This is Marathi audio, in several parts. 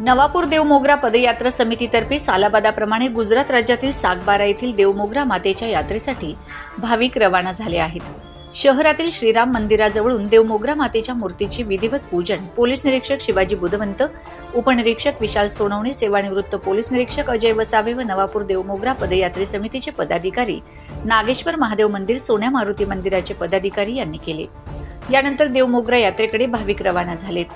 नवापूर देवमोगरा पदयात्रा समितीतर्फे सालाबादाप्रमाणे गुजरात राज्यातील सागबारा येथील देवमोगरा मातेच्या यात्रेसाठी भाविक रवाना झाले आहेत. शहरातील श्रीराम मंदिराजवळून देवमोगरा मातेच्या मूर्तीची विधिवत पूजन. पोलीस निरीक्षक शिवाजी बुधवंत उपनिरीक्षक विशाल सोनवणे सेवानिवृत्त पोलीस निरीक्षक अजय वसावे व नवापूर देवमोगरा पदयात्रे समितीचे पदाधिकारी नागेश्वर महादेव मंदिर सोन्या मारुती मंदिराचे पदाधिकारी यांनी केले. यानंतर देवमोगरा यात्रेकडे भाविक रवाना झालेत.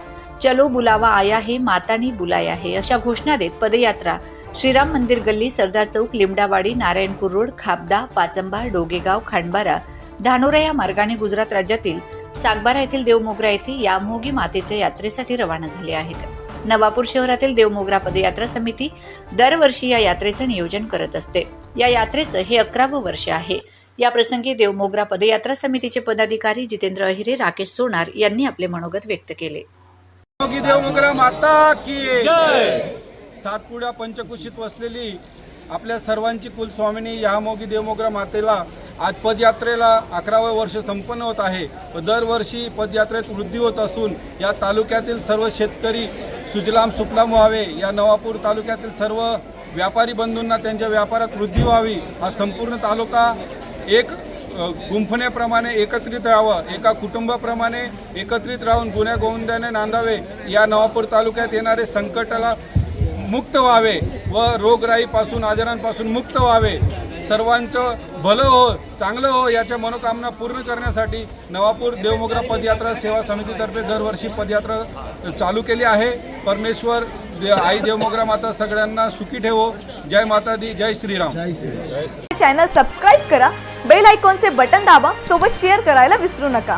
चलो बुलावा आया हे मातानी बुलाया हे अशा घोषणा देत पदयात्रा. श्रीराम मंदिर गल्ली सरदार चौक लिमडावाडी नारायणपूर रोड खापदा पाचंबा डोगेगाव खांडबारा धानोरा या मार्गाने गुजरात राज्यातील सागबारा येथील देवमोगरा येथे यामोगी मातेच्या यात्रेसाठी रवाना झाले आहेत. नवापूर शहरातील देवमोगरा पदयात्रा समिती दरवर्षी या यात्रेचं नियोजन करत असते. या यात्रेचं हे अकरावं वर्ष आहे. या प्रसंगी देवमोगरा पदयात्रा समितीचे पदाधिकारी जितेंद्र अहिरे राकेश सोनार यांनी आपले मनोगत व्यक्त केले. देवमोगरा माता की सातपुड्या पंचकुशीत वसलेली आपल्या सर्वांची कुलस्वामिनी यामोगी देवमोगरा मातेला आज पदयात्रेला अकरावं वर्ष संपन्न होत आहे. व दरवर्षी पदयात्रेत वृद्धी होत असून या तालुक्यातील सर्व शेतकरी सुजलाम सुफलाम व्हावे. या नवापूर तालुक्यातील सर्व व्यापारी बंधूंना त्यांच्या व्यापारात वृद्धी व्हावी हा संपूर्ण तालुका एक गुंफण्याप्रमाणे एकत्रित राहावं. एका कुटुंबाप्रमाणे एकत्रित राहून गुन्ह्या गोविंदाने नांदावे. या नवापूर तालुक्यात येणारे संकटाला मुक्त व्हावे व रोगराईपासून आजारांपासून मुक्त व्हावे. सर्वांचं भलं हो चांगलं हो याच्या मनोकामना पूर्ण करण्यासाठी नवापूर देवमोगरा पदयात्रा सेवा समितीतर्फे दरवर्षी पदयात्रा चालू केली आहे. परमेश्वर आई देवमोगरा माता सगळ्यांना सुखी ठेवो. जय माता दी जय श्रीराम. चॅनल सबस्क्राईब करा. बेल आयकॉनचे बटन दाबा. सोबत शेअर करायला विसरू नका.